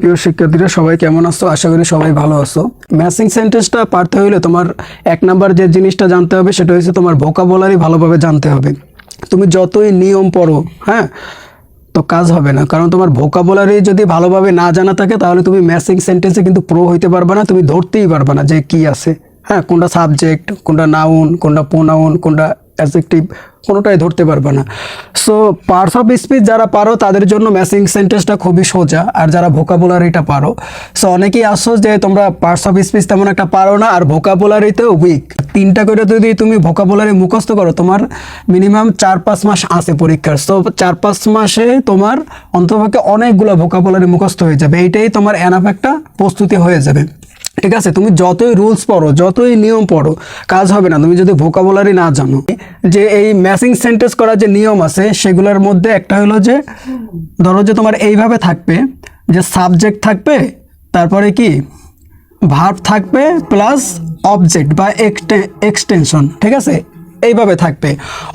প্রিয় শিক্ষার্থীরা, সবাই কেমন আছো? আশা করি সবাই ভালো আছো। ম্যাচিং সেন্টেন্সটা পারতে হইলে তোমার এক নাম্বার যে জিনিসটা জানতে হবে, সেটা হচ্ছে তোমার ভোকাবুলারি ভালোভাবে জানতে হবে। তুমি যতই নিয়ম পড়ো হ্যাঁ তো কাজ হবে না। কারণ তোমার ভোকাবুলারি যদি ভালোভাবে না জানা থাকে, তাহলে তুমি ম্যাচিং সেন্টেন্সে কিন্তু প্রো হইতে পারবে না, তুমি ধরতেই পারবে না যে কি আছে। হ্যাঁ কোনটা সাবজেক্ট কোনটা নাউন কোনটা প্রোনাউন কোনটা অ্যাডজেক্টিভ কোনোটাই ধরতে পারবে না। সো পার্টস অফ স্পিচ যারা পারো, তাদের জন্য ম্যাচিং সেন্টেন্সটা খুবই সোজা। আর যারা ভোকাবুলারিটা পারো সো অনেকেই আসো যে তোমরা পার্টস অফ স্পিচ তেমন একটা পারো না, আর ভোকাবুলারিতে উইক তিনটা করে যদি তুমি ভোকাবুলারি মুখস্থ করো, তোমার মিনিমাম চার পাঁচ মাস আছে পরীক্ষার। সো চার পাঁচ মাসে তোমার অন্তপক্ষে অনেকগুলো ভোকাবুলারি মুখস্থ হয়ে যাবে। এইটাই তোমার এনাফ একটা প্রস্তুতি হয়ে যাবে। ঠিক আছে? তুমি যতই রুলস পড়ো, যতই নিয়ম পড়ো, কাজ হবে না। তুমি যদি ভোকাবুলারি না জানো, যে এই ম্যাচিং সেন্টেন্স করার যে নিয়ম আছে, সেগুলোর মধ্যে একটা হলো যে, ধরো যে তোমার এইভাবে থাকবে, যে সাবজেক্ট থাকবে, তারপরে কি? ভার্ব থাকবে প্লাস অবজেক্ট বা এক্সটেনশন ঠিক আছে? এইভাবে থাকবে।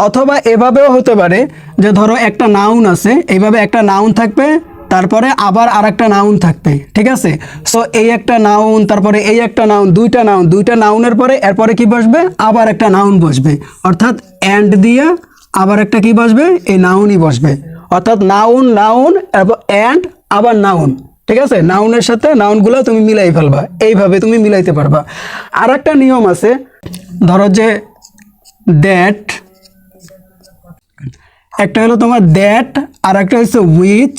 অথবা এভাবেও হতে পারে যে ধরো একটা নাউন আছে, এইভাবে একটা নাউন থাকবে তারপরে আবার আর একটা নাউন থাকবে, ঠিক আছে? সো এই একটা নাউন তারপরে এই একটা নাউন দুইটা নাউন দুইটা নাউনের পরে এরপরে কি বসবে? আবার একটা নাউন বসবে। অর্থাৎ অ্যান্ড দিয়ে আবার একটা কি বসবে? এই নাউনই বসবে। অর্থাৎ নাউন নাউন এরপর অ্যান্ড আবার নাউন ঠিক আছে? নাউনের সাথে নাউনগুলো তুমি মিলাই ফেলবা। এইভাবে তুমি মিলাইতে পারবা। আর একটা নিয়ম আছে, ধরো যে দ্যাট একটা হলো তোমার দ্যাট আর একটা হচ্ছে উইচ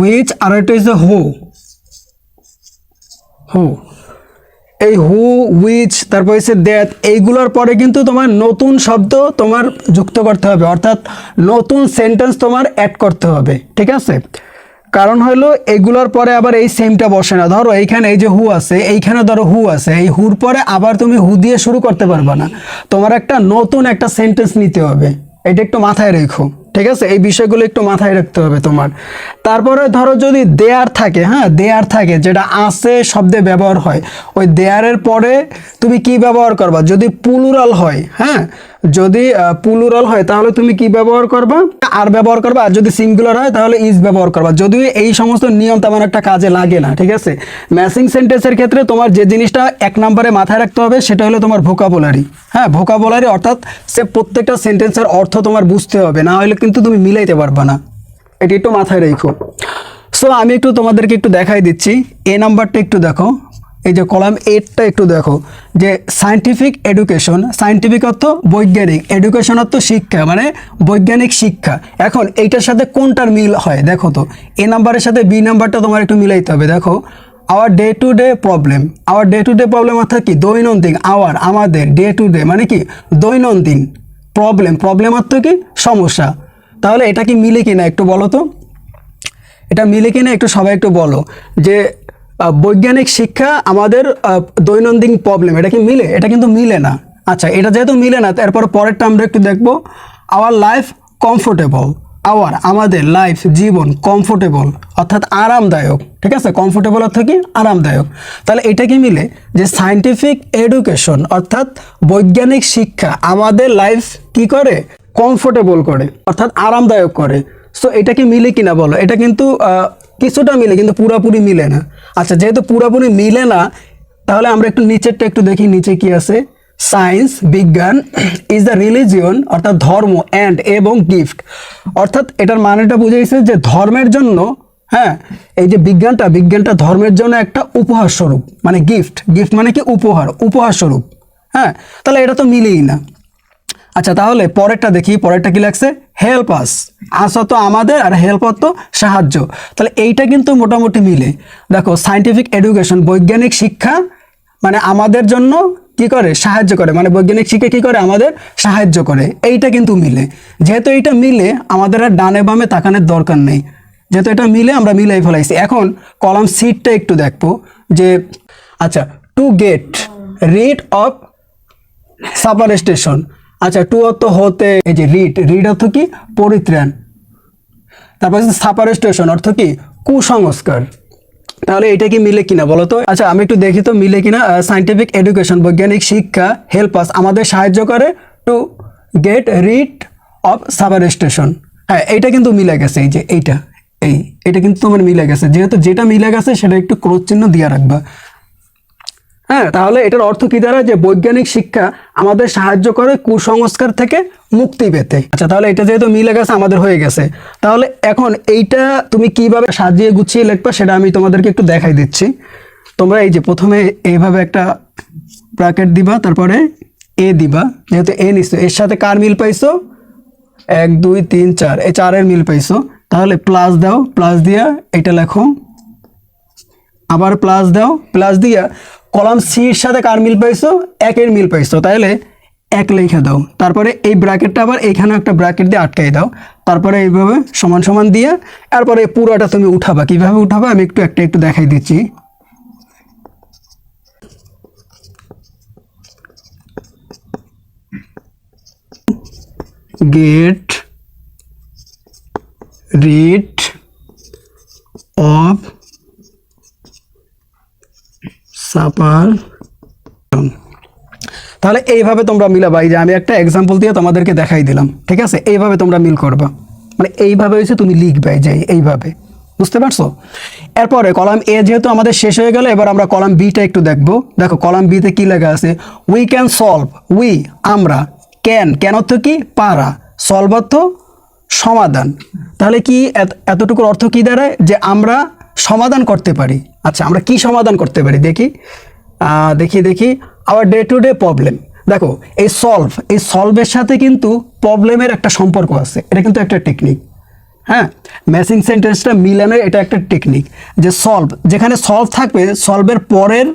উইচ আর একটা হচ্ছে হু হু এই হু উইচ তারপর হচ্ছে দ্যাট এইগুলোর পরে কিন্তু তোমার নতুন শব্দ তোমার যুক্ত করতে হবে। অর্থাৎ নতুন সেন্টেন্স তোমার অ্যাড করতে হবে। ঠিক আছে? কারণ হলো এগুলোর পরে আবার এই সেমটা বসে না। ধরো এইখানে এই যে হু আছে, এইখানে ধরো হু আছে। এই হুর পরে আবার তুমি হু দিয়ে শুরু করতে পারবে না। তোমার একটা নতুন একটা সেন্টেন্স নিতে হবে। এটা একটু মাথায় রেখো। ঠিক আছে? এই বিষয়গুলো একটু মাথায় রাখতে হবে তোমার। তারপরে ধরো যদি দেয়ার থাকে হ্যাঁ? দেয়ার থাকে, যেটা আছে শব্দে ব্যবহার হয়। ওই দেয়ারের পরে তুমি কি ব্যবহার করবা? যদি পুলুরাল হয় হ্যাঁ? যদি পুলুরাল হয়, তাহলে তুমি কি ব্যবহার করবা? আর ব্যবহার করবা, আর যদি সিঙ্গুলার হয়, তাহলে ইজ ব্যবহার করবা। যদিও এই সমস্ত নিয়ম তেমন একটা কাজে লাগে না, ঠিক আছে? ম্যাচিং সেন্টেন্সের ক্ষেত্রে তোমার যে জিনিসটা এক নম্বরে মাথায় রাখতে হবে, সেটা হলো তোমার ভোকাবুলারি হ্যাঁ ভোকাবুলারি অর্থাৎ সে প্রত্যেকটা সেন্টেন্সের অর্থ তোমার বুঝতে হবে, না হলে কিন্তু তুমি মিলাইতে পারবে না। এটি একটু মাথায় রেখো। সো আমি একটু তোমাদেরকে একটু দেখাই দিচ্ছি। এ নাম্বারটা একটু দেখো। এই যে কলাম এইটটা একটু দেখো, যে সায়েন্টিফিক এডুকেশন সায়েন্টিফিক অর্থ বৈজ্ঞানিক এডুকেশন অর্থ শিক্ষা মানে বৈজ্ঞানিক শিক্ষা। এখন এইটার সাথে কোনটার মিল হয়? দেখো তো, এ নাম্বারের সাথে বি নাম্বারটা তোমার একটু মিলাইতে হবে। দেখো our day to day problem our day to day problem অর্থাৎ কি? দৈনন্দিন আওয়ার আমাদের ডে টু ডে মানে কি? দৈনন্দিন প্রবলেম প্রবলেম অর্থ কি? সমস্যা। তাহলে এটা কি মিলে কিনা একটু বলো তো? এটা মিলে কিনা একটু সবাই একটু বলো, যে বৈজ্ঞানিক শিক্ষা আমাদের দৈনন্দিন প্রবলেম এটা কি মিলে? এটা কিন্তু মিলে না। আচ্ছা এটা যেহেতু মিলে না তারপর পরেরটা আমরা একটু দেখব। আওয়ার লাইফ কমফোর্টেবল আওয়ার আমাদের লাইফ জীবন কমফোর্টেবল অর্থাৎ আরামদায়ক। ঠিক আছে? কমফোর্টেবল অর্থ কি? আরামদায়ক। তাহলে এটা কি মিলে? যে সায়েন্টিফিক এডুকেশন অর্থাৎ বৈজ্ঞানিক শিক্ষা আমাদের লাইফ কি করে? কমফোর্টেবল করে, অর্থাৎ আরামদায়ক করে। সো এটা কি মিলে কিনা বলো? এটা কিন্তু কিছুটা মিলে, কিন্তু পুরাপুরি মিলে না। আচ্ছা যেহেতু পুরাপুরি মিলে না, তাহলে আমরা একটু নিচেরটা একটু দেখি, নিচে কি আছে? সায়েন্স বিজ্ঞান ইজ দ্য রিলিজিয়ন অর্থাৎ ধর্ম অ্যান্ড এবং গিফট অর্থাৎ এটার মানেটা বুঝাইছে যে ধর্মের জন্য হ্যাঁ এই যে বিজ্ঞানটা বিজ্ঞানটা ধর্মের জন্য একটা উপহার স্বরূপ মানে গিফট গিফট মানে কি? উপহার উপহার স্বরূপ। হ্যাঁ তাহলে এটা তো মিলেই না। আচ্ছা তাহলে পরেরটা দেখি, পরেরটা কি লাগছে? হেল্প আস আসা তো আমাদের আর হেল্প তো সাহায্য। তাহলে এইটা কিন্তু মোটামুটি মিলে। দেখো সায়েন্টিফিক এডুকেশন বৈজ্ঞানিক শিক্ষা মানে আমাদের জন্য কি করে? সাহায্য করে। মানে বৈজ্ঞানিক শিক্ষা কি করে? আমাদের সাহায্য করে। এইটা কিন্তু মিলে। যেহেতু এইটা মিলে, আমাদের আর ডানে বামে তাকানোর দরকার নেই। যেহেতু এটা মিলে, আমরা মিলাই ফেলাইছি। এখন কলাম সিটটা একটু দেখব যে আচ্ছা to get rid of superstition আচ্ছা টু অর্থ হতে, এই যে রিড রিড অর্থ কি? পরিত্রাণ। তারপর হচ্ছে সাপার স্টেশন অর্থ কি? কুসংস্কার। তাহলে এটা কি মিলে কিনা বলো তো? আচ্ছা আমি একটু দেখি তো মিলে কিনা। সাইন্টিফিক এডুকেশন বৈজ্ঞানিক শিক্ষা হেল্প আস আমাদের সাহায্য করে to get rid of superstition হ্যাঁ এইটা কিন্তু মিলে গেছে, এই যে এইটা, এই এটা কিন্তু তোমার মিলে গেছে। যেহেতু যেটা মিলে গেছে, সেটা একটু ক্রোধ চিহ্ন দিয়ে রাখবা। হ্যাঁ তাহলে এটার অর্থ কি দাঁড়ায়? যে বৈজ্ঞানিক শিক্ষা আমাদের সাহায্য করে কুসংস্কার থেকে মুক্তি পেতে। আচ্ছা তাহলে এটা যেহেতু মিলে গেছে, আমাদের হয়ে গেছে। তাহলে এখন এইটা তুমি কীভাবে সাজিয়ে গুছিয়ে লিখবা সেটা আমি তোমাদেরকে একটু দেখাই দিচ্ছি। তোমরা এই যে প্রথমে এইভাবে একটা ব্র্যাকেট দিবা, তারপরে এ দিবা। যেহেতু এ নিছো, এর সাথে কার মিল পাইছো? এক, দুই, তিন, চার, এই চারের মিল পাইছো। তাহলে প্লাস দাও প্লাস দিয়া এটা লেখো। আবার প্লাস দাও প্লাস দিয়া কলাম সির সাথে কার মিল পাইছো? একের মিল পাইছো। তাহলে এক লেখা দাও। তারপরে এই ব্র্যাকেটটা আবার এইখানে একটা ব্র্যাকেট দিয়ে আটকাই দাও। তারপরে এইভাবে সমান সমান দিয়ে তারপরে পুরোটা তুমি উঠাবা। কীভাবে উঠাবা? আমি একটু একটা একটু দেখাই দিচ্ছি। গেট রিড অফ সাপার। তাহলে এইভাবে তোমরা মিলাবা। এই যে আমি একটা এক্সাম্পল দিয়ে তোমাদেরকে দেখাই দিলাম, ঠিক আছে? এইভাবে তোমরা মিল করবা। মানে এইভাবে হয়েছে, তুমি লিখবে যে এইভাবে। বুঝতে পারছ? এরপরে কলাম এ যেহেতু আমাদের শেষ হয়ে গেল, এবার আমরা কলাম বিটা একটু দেখব। দেখো, কলাম বিতে কি লেখা আছে? উই ক্যান সলভ উই আমরা ক্যান কেন অর্থ কি? পারা। সলভ অর্থ সমাধান। তাহলে কি এত- এতটুকুর অর্থ কি দাঁড়ায়? যে আমরা সমাধান করতে পারি। আচ্ছা আমরা কি সমাধান করতে পারি? দেখি। দেখি দেখি। Our day to day problem দেখো, এই সলভ এই সলভের সাথে কিন্তু প্রবলেমের একটা সম্পর্ক আছে। এটা কিন্তু একটা টেকনিক হ্যাঁ? ম্যাচিং সেন্টেন্সটা মিলানোর এটা একটা টেকনিক যে সলভ যেখানে সলভ থাকবে সলভের পরের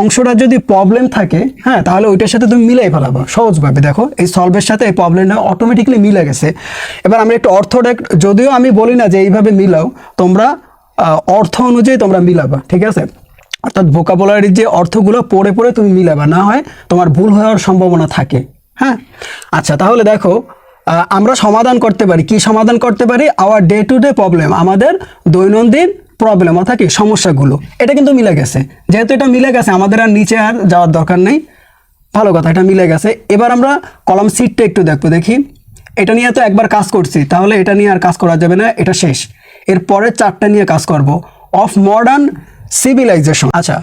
অংশটা যদি প্রবলেম থাকে হ্যাঁ তাহলে ওইটার সাথে তুমি মিলাই ফেলাবো, সহজভাবে। দেখো, এই সলভের সাথে এই প্রবলেমটা অটোমেটিকলি মিলে গেছে। এবার আমি একটু অর্থটা যদিও আমি বলি না যে এইভাবে মিলাও, তোমরা অর্থ অনুযায়ী তোমরা মিলাবা, ঠিক আছে? অর্থাৎ ভোকাবুলারির যে অর্থগুলো পড়ে পড়ে তুমি মিলাবা, না হয় তোমার ভুল হওয়ার সম্ভাবনা থাকে হ্যাঁ? আচ্ছা তাহলে দেখো আমরা সমাধান করতে পারি। কি সমাধান করতে পারি? Our day to day problem আমাদের দৈনন্দিন প্রবলেম অর্থাৎ কি সমস্যাগুলো। এটা কিন্তু মিলে গেছে। যেহেতু এটা মিলে গেছে, আমাদের আর নিচে আর যাওয়ার দরকার নেই। ভালো কথা, এটা মিলে গেছে। এবার আমরা কলাম সিটটা একটু দেখব, দেখি। এটা নিয়ে তো একবার কাজ করছি, তাহলে এটা নিয়ে আর কাজ করা যাবে না, এটা শেষ। এরপরে চারটা নিয়ে কাজ করব। অফ মডার্ন সিভিলাইজেশন আচ্ছা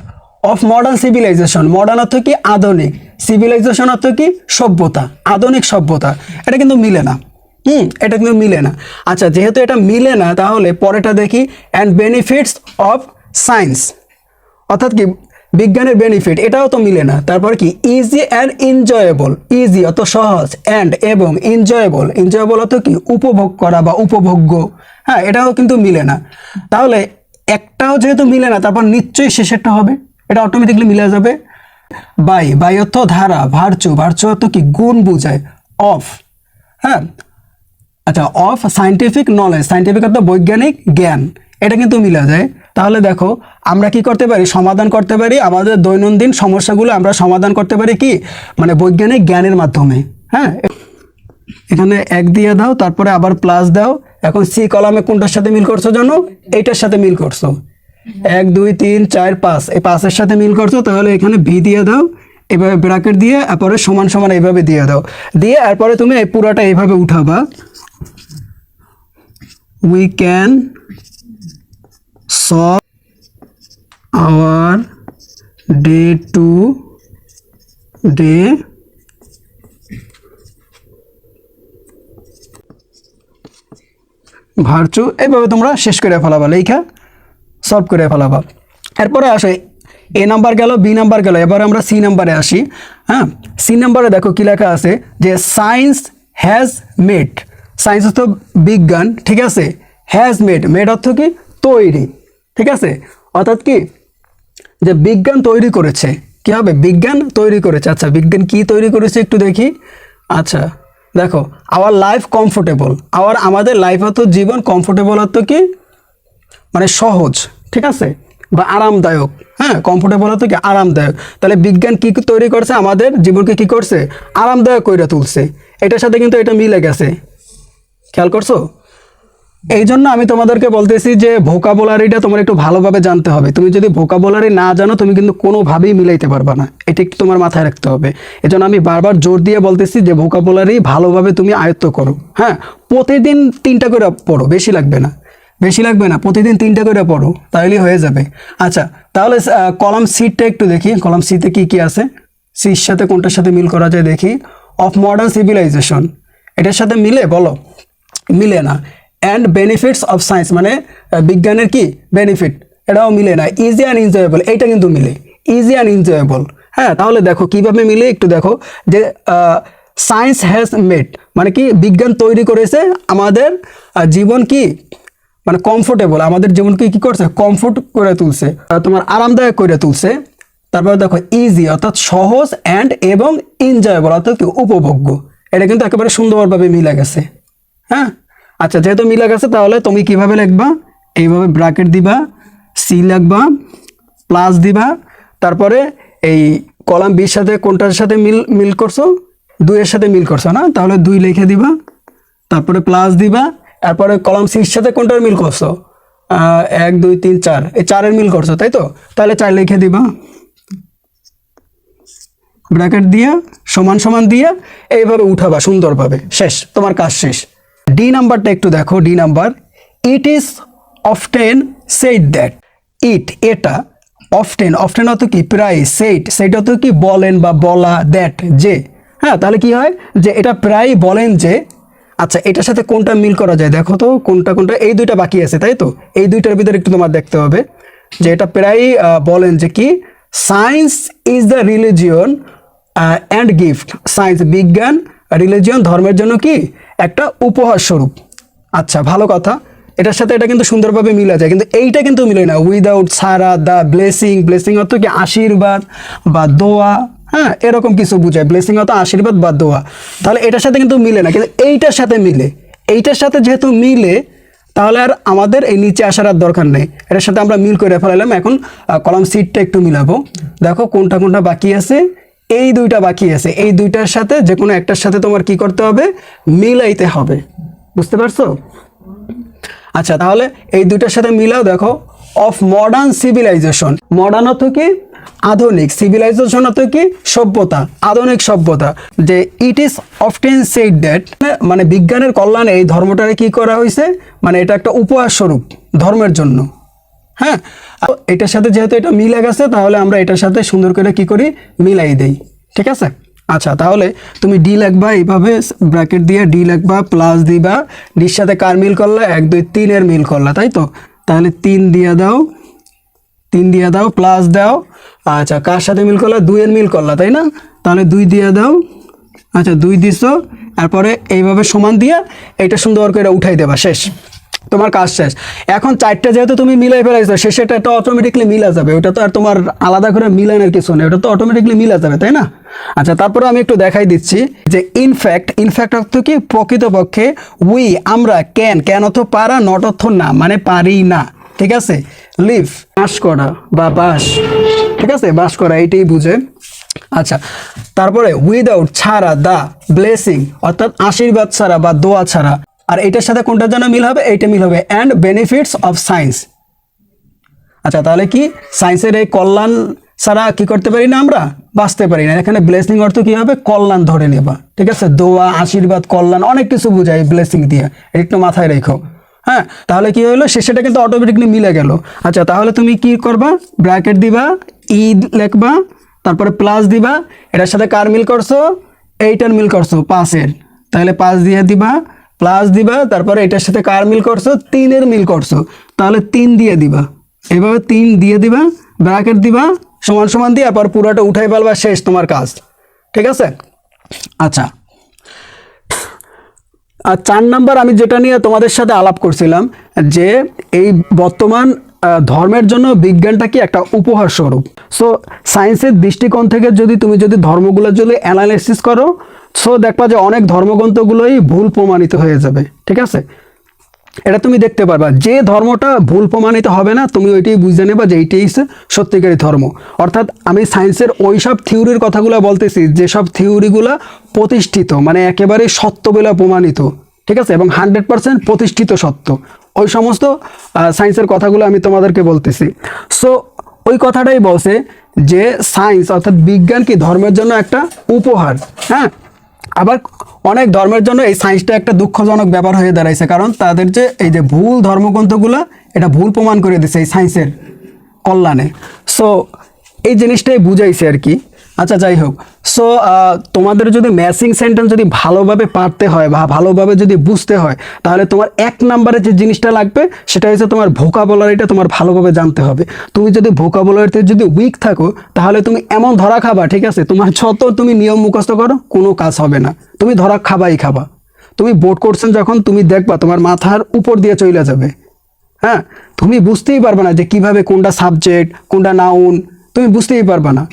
অফ মডার্ন সিভিলাইজেশন মডার্ন অর্থ কি আধুনিক? সিভিলাইজেশন অর্থ কি সভ্যতা, আধুনিক সভ্যতা। এটা কিন্তু মিলে না। হুম, এটা কিন্তু মিলে না। আচ্ছা যেহেতু এটা মিলে না, তাহলে পরেটা দেখি। অ্যান্ড বেনিফিটস অফ সায়েন্স অর্থাৎ কি বিজ্ঞানের বেনিফিট এটাও তো মিলে না। তারপর কি? ইজি অ্যান্ড এনজয়েবল ইজি অত সহজ অ্যান্ড এবং এনজয়েবল এনজয়েবল অত কি? উপভোগ করা বা উপভোগ্য। হ্যাঁ এটাও কিন্তু মিলে না। তাহলে একটাও যেহেতু মিলে না, তারপর নিশ্চয়ই শেষেরটা হবে। এটা অটোমেটিকলি মিলে যাবে। বাই বাই অর্থ ধারা ভার্চু ভার্চু অর্থ কি? গুণ বোঝায় অফ হ্যাঁ? আচ্ছা অফ সাইন্টিফিক নলেজ সাইন্টিফিক অর্থ বৈজ্ঞানিক জ্ঞান, এটা কিন্তু মিলা যায়। তাহলে দেখো আমরা কি করতে পারি? সমাধান করতে পারি? আমাদের দৈনন্দিন সমস্যাগুলো আমরা সমাধান করতে পারি কি? মানে বৈজ্ঞানিক জ্ঞানের মাধ্যমে। হ্যাঁ? এখানে এক দিয়ে দাও, তারপরে আবার প্লাস দাও। এখন সি কলামে কোনটার সাথে মিল করছ জানো? এইটার সাথে মিল করছ। এক, দুই, তিন, চার, পাঁচ। এই পাঁচের সাথে মিল করছ, তাহলে এখানে ভি দিয়ে দাও। এভাবে ব্র্যাকেট দিয়ে তারপরে সমান সমান এইভাবে দিয়ে দাও। দিয়ে এরপরে তুমি এই পুরোটা এইভাবে উঠাবা। We can solve our day to day virtue. এইভাবে তোমরা শেষ করে ফেলাবা লেখা সলভ করে ফেলাবা। এরপরে আসে, এ নাম্বার গেল, বি নাম্বার গেল। এবার আমরা সি নাম্বারে আসি হ্যাঁ? সি নাম্বারে দেখো কি লেখা আছে যে সায়েন্স হ্যাজ মেড সায়েন্স অর্থ বিজ্ঞান, ঠিক আছে? হ্যাজ মেড মেড অর্থ কি? তৈরি, ঠিক আছে? অর্থাৎ কি? যে বিজ্ঞান তৈরি করেছে। কি হবে? বিজ্ঞান তৈরি করেছে। আচ্ছা বিজ্ঞান কি তৈরি করেছে একটু দেখি। আচ্ছা দেখো আওয়ার লাইফ কমফোর্টেবল আওয়ার আমাদের লাইফ অর্থ জীবন কমফোর্টেবল অর্থ কি? মানে সহজ, ঠিক আছে? বা আরামদায়ক হ্যাঁ? কমফোর্টেবল হতো কি? আরামদায়ক। তাহলে বিজ্ঞান কি তৈরি করছে? আমাদের জীবনকে কি করছে? আরামদায়ক করে তুলছে। এটার সাথে কিন্তু এটা মিলে গেছে। খেয়াল করছ? এই জন্য আমি তোমাদেরকে বলতেছি যে ভোকাবুলারিটা তোমার একটু ভালোভাবে জানতে হবে। তুমি যদি ভোকাবুলারি না জানো, তুমি কিন্তু কোনোভাবেই মিলাইতে পারবা না। এটা একটু তোমার মাথায় রাখতে হবে। এজন্য আমি বারবার জোর দিয়ে বলতেছি যে ভোকাবুলারি ভালোভাবে তুমি আয়ত্ত করো। হ্যাঁ প্রতিদিন তিনটা করে পড়ো, বেশি লাগবে না। বেশি লাগবে না, প্রতিদিন তিনটা করে পড়ো, তাহলেই হয়ে যাবে। আচ্ছা তাহলে কলাম সিটটা একটু দেখি। কলাম সিতে কি কি আছে? সির সাথে কোনটার সাথে মিল করা যায় দেখি। অফ মডার্ন সিভিলাইজেশন এটার সাথে মিলে? বলো। মিলে না। অ্যান্ড বেনিফিটস অফ সায়েন্স মানে বিজ্ঞানের কি? বেনিফিট এটাও মিলে না। ইজি অ্যান্ড এনজয়েবল এইটা কিন্তু মিলে। ইজি অ্যান্ড এনজয়েবল হ্যাঁ তাহলে দেখো, কীভাবে মিলে? একটু দেখো। যে সায়েন্স হ্যাজ মেড মানে কি? বিজ্ঞান তৈরি করেছে আমাদের জীবন কি? মানে কমফোর্টেবল আমাদের জীবনকে কি করছে? কমফোর্ট করে তুলছে তোমার আরামদায়ক করে তুলছে। তারপরে দেখো ইজি অর্থাৎ সহজ অ্যান্ড এবং এনজয়েবল অর্থাৎ উপভোগ্য। এটা কিন্তু একেবারে সুন্দরভাবে মিলে গেছে। হ্যাঁ? আচ্ছা যেহেতু মিলে গেছে তাহলে তুমি কীভাবে লিখবা? এইভাবে ব্র্যাকেট দিবা সি লিখবা প্লাস দিবা, তারপরে এই কলাম বির সাথে কোনটার সাথে মিল মিল করছ? দুইয়ের সাথে মিল করছ, না? তাহলে দুই লিখে দিবা, তারপরে প্লাস দিবা তারপরে কলাম সির সাথে কোনটার মিল করছ? এক, দুই, তিন, চার। এই চারের মিল করছ, তাই তো? তাহলে চার লিখে দিবা। ব্র্যাকেট দিয়ে, সমান সমান দিয়ে, এইভাবে উঠাবা সুন্দরভাবে। শেষ, তোমার কাজ শেষ। ডি নাম্বারটা একটু দেখো D number it is often said that it এটা অফটেন অফটেন অত কি? প্রায় সেইট সেইটা তো কি? বলেন বা বলা দ্যাট যে। হ্যাঁ তাহলে কি হয়? যে এটা প্রায় বলেন যে। আচ্ছা এটার সাথে কোনটা মিল করা যায়? দেখো তো, কোনটা কোনটা, এই দুইটা বাকি আছে, তাই তো? এই দুইটার ভিতরে একটু তোমার দেখতে হবে। যে এটা প্রায়ই বলেন যে কি? Science is the religion and gift science বিজ্ঞান রিলিজিয়ন ধর্মের জন্য কি? একটা উপহার স্বরূপ আচ্ছা ভালো কথা। এটার সাথে এটা কিন্তু সুন্দরভাবে মিলা যায়, কিন্তু এইটা কিন্তু মিলে না। উইদাউট সারা দ্য ব্লেসিং ব্লেসিং অর্থ কি আশীর্বাদ বা দোয়া? হ্যাঁ এরকম কিছু বোঝায়। ব্লেসিং অর্থ আশীর্বাদ বা দোয়া। তাহলে এটার সাথে কিন্তু মিলে না, কিন্তু এইটার সাথে মিলে। এইটার সাথে যেহেতু মিলে, তাহলে আর আমাদের এই নিচে আসার আর দরকার নেই। এটার সাথে আমরা মিল করে ফেলালাম এখন কলাম সিটটা একটু মিলাবো। দেখো কোনটা কোনটা বাকি আছে। এই দুইটা বাকি আছে। এই দুইটার সাথে যে কোনো একটার সাথে তোমার কি করতে হবে? মিলাইতে হবে। বুঝতে পারছ? আচ্ছা তাহলে এই দুইটার সাথে মিলাও। দেখো অফ মডার্ন সিভিলাইজেশন মডার্ন অর্থ কি? আধুনিক। সিভিলাইজেশন অর্থ কি? সভ্যতা। আধুনিক সভ্যতা। যে it is often said that মানে বিজ্ঞানের কল্যাণে এই ধর্মটারে কি করা হয়েছে? মানে এটা একটা উপহার স্বরূপ ধর্মের জন্য। হ্যাঁ? এটার সাথে যেহেতু এটা মিলে গেছে তাহলে আমরা এটার সাথে সুন্দর করে কি করি? মিলাই দেই। ঠিক আছে? আচ্ছা তাহলে তুমি ডি লাগবা এইভাবে, ব্র্যাকেট দিয়ে ডি লাগবা প্লাস দিবা। ডির সাথে কার মিল করলা? এক, দুই তিনের মিল করলা, তাই তো? তাহলে তিন দিয়ে দাও। তিন দিয়ে দাও প্লাস দাও। আচ্ছা কার সাথে মিল করলা? দুইয়ের মিল করলা, তাই না? তাহলে দুই দিয়ে দাও। আচ্ছা দুই দিছো। তারপরে এইভাবে সমান দিয়ে এটা সুন্দর করে উঠাই দেবা, শেষ। তোমার কাজ শেষ। এখন চারটা যেহেতু তুমি মিলাই ফেলাইছো শেষেটা এটা অটোমেটিকলি মিলা যাবে। ওটা তো আর তোমার আলাদা করে মিলানোর কিছু নেই, ওটা তো অটোমেটিকলি মিলা যাবে, তাই না? আচ্ছা তারপরে আমি একটু দেখাই দিচ্ছি যে ইনফ্যাক্ট ইনফ্যাক্ট অর্থ কি? প্রকৃতপক্ষে উই আমরা ক্যান ক্যান অর্থ পারা নট অর্থ না মানে পারি না, ঠিক আছে? লিভ বাস করা বা বাস, ঠিক আছে? বাস করা, এইটাই বুঝে। আচ্ছা তারপরে উইদাউট ছাড়া, দা ব্লেসিং অর্থাৎ আশীর্বাদ ছাড়া বা দোয়া ছাড়া। আর এটার সাথে কোনটার জন্য মিল হবে? এইটা মিল হবে। অ্যান্ড বেনিফিটস অফ সায়েন্স আচ্ছা তাহলে কি? সায়েন্সের এই কল্যাণ ছাড়া কি করতে পারি না আমরা? বাঁচতে পারি না। এখানে ব্লেসিং অর্থ কি হবে? কল্যাণ ধরে নেবা ঠিক আছে? দোয়া, আশীর্বাদ, কল্যাণ, অনেক কিছু বোঝায় ব্লেসিং দিয়ে। একটু মাথায় রেখো। হ্যাঁ? তাহলে কি হলো? শেষেটা কিন্তু অটোমেটিকলি মিলে গেল। আচ্ছা তাহলে তুমি কি করবা? ব্র্যাকেট দিবা ই লেখবা, তারপরে প্লাস দিবা। এটার সাথে কার মিল করছ? এইটার মিল করছ, পাঁচের। তাহলে পাঁচ দিয়ে দিবা। প্লাস দিবা, তারপরে এটার সাথে কার মিল করছ? তিনের মিল করছ। তাহলে তিন দিয়ে দিবা। এভাবে তিন দিয়ে দিবা ব্র্যাকেট দিবা, সমান সমান দিয়ে আবার পুরোটা উঠাই ফেলবা, শেষ তোমার কাজ। ঠিক আছে? আচ্ছা। আর চার নাম্বার আমি যেটা নিয়ে তোমাদের সাথে আলাপ করছিলাম, যে এই বর্তমান ধর্মের জন্য বিজ্ঞানটা কি একটা উপহার স্বরূপ? সো সায়েন্সের দৃষ্টিকোণ থেকে যদি তুমি যদি ধর্মগুলো যদি অ্যানালাইসিস করো সো দেখবা যে অনেক ধর্মগ্রন্থগুলোই ভুল প্রমাণিত হয়ে যাবে, ঠিক আছে? এটা তুমি দেখতে পারবা। যে ধর্মটা ভুল প্রমাণিত হবে না, তুমি ওইটাই বুঝে নেবা যে এইটাই সত্যিকারী ধর্ম। অর্থাৎ আমি সায়েন্সের ওই সব থিওরির কথাগুলো বলতেছি, যেসব থিওরিগুলো প্রতিষ্ঠিত মানে একেবারে সত্য বলে প্রমাণিত, ঠিক আছে? এবং হান্ড্রেড পার্সেন্ট প্রতিষ্ঠিত সত্য। ওই সমস্ত সায়েন্সের কথাগুলো আমি তোমাদেরকে বলতেছি। সো ওই কথাটাই বলছে যে সায়েন্স, অর্থাৎ বিজ্ঞান কি ধর্মের জন্য একটা উপহার হ্যাঁ? আবার অনেক ধর্মের জন্য এই সায়েন্সটা একটা দুঃখজনক ব্যাপার হয়ে দাঁড়াইছে, কারণ তাদের যে এই যে ভুল ধর্মগ্রন্থগুলো, এটা ভুল প্রমাণ করে দিছে এই সায়েন্সের কল্যাণে। সো এই জিনিসটাই বুঝাইছে আর কি। আচ্ছা যাই হোক। সো তোমাদের যদি ম্যাচিং সেন্টেন্স যদি ভালোভাবে পারতে হয় বা ভালোভাবে যদি বুঝতে হয়, তাহলে তোমার এক নাম্বারে যে জিনিসটা লাগবে, সেটা হচ্ছে তোমার ভোকাবুলারিটা তোমার ভালোভাবে জানতে হবে। তুমি যদি ভোকাবুলারিতে যদি উইক থাকো, তাহলে তুমি এমন ধরা খাবা, ঠিক আছে? তোমার যত তুমি নিয়ম মুখস্থ করো, কোনো কাজ হবে না। তুমি ধরা খাবাই খাবা। তুমি বোর্ড করছেন যখন, তুমি দেখবা তোমার মাথার উপর দিয়ে চলে যাবে। হ্যাঁ? তুমি বুঝতেই পারবে না যে কীভাবে কোনটা সাবজেক্ট কোনটা নাউন তুমি বুঝতেই পারবা না।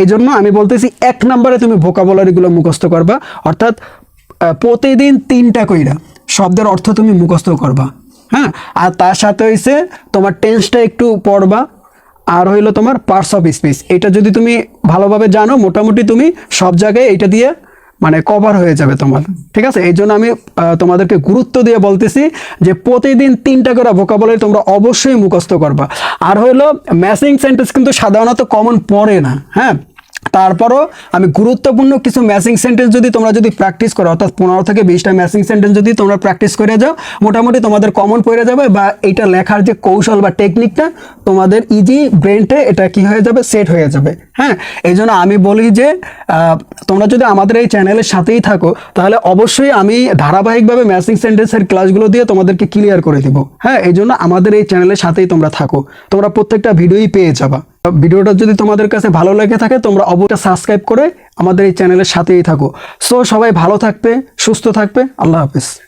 এই জন্য আমি বলতেছি, এক নম্বরে তুমি ভোকাবুলারিগুলো মুখস্থ করবা, অর্থাৎ প্রতিদিন তিনটা কইরা শব্দের অর্থ তুমি মুখস্থ করবা হ্যাঁ? আর তার সাথে হইছে, তোমার টেন্সটা একটু পড়বা, আর হইল তোমার পার্টস অফ স্পিচ এটা যদি তুমি ভালোভাবে জানো, মোটামুটি তুমি সব জায়গায় এটা দিয়ে মানে কভার হয়ে যাবে তোমার। ঠিক আছে? এই জন্য আমি তোমাদেরকে গুরুত্ব দিয়ে বলতেছি যে প্রতিদিন তিনটা করে ভোকাবুলারি তোমরা অবশ্যই মুখস্থ করবা। আর হইল ম্যাচিং সেন্টেন্স কিন্তু সাধারণত কমন পড়ে না হ্যাঁ? তারপরও আমি গুরুত্বপূর্ণ কিছু ম্যাচিং সেন্টেন্স যদি তোমরা যদি প্র্যাকটিস করো, অর্থাৎ পনেরো থেকে বিশটা ম্যাচিং সেন্টেন্স যদি তোমরা প্র্যাকটিস করে যাও, মোটামুটি তোমাদের কমন পড়ে যাবে বা এটা লেখার যে কৌশল বা টেকনিকটা তোমাদের ইজি ব্রেনটে এটা কি হয়ে যাবে? সেট হয়ে যাবে। হ্যাঁ? এই জন্য আমি বলি যে তোমরা যদি আমাদের এই চ্যানেলের সাথেই থাকো, তাহলে অবশ্যই আমি ধারাবাহিকভাবে ম্যাচিং সেন্টেন্সের ক্লাসগুলো দিয়ে তোমাদেরকে ক্লিয়ার করে দিব। হ্যাঁ? এই জন্য আমাদের এই চ্যানেলের সাথেই তোমরা থাকো। তোমরা প্রত্যেকটা ভিডিওই পেয়ে যাবা। ভিডিওটা যদি তোমাদের কাছে ভালো লেগে থাকে, তোমরা অবশ্যই সাবস্ক্রাইব করে আমাদের এই চ্যানেলের সাথেই থাকো। সো সবাই ভালো থাকবে, সুস্থ থাকবে, আল্লাহ হাফিজ।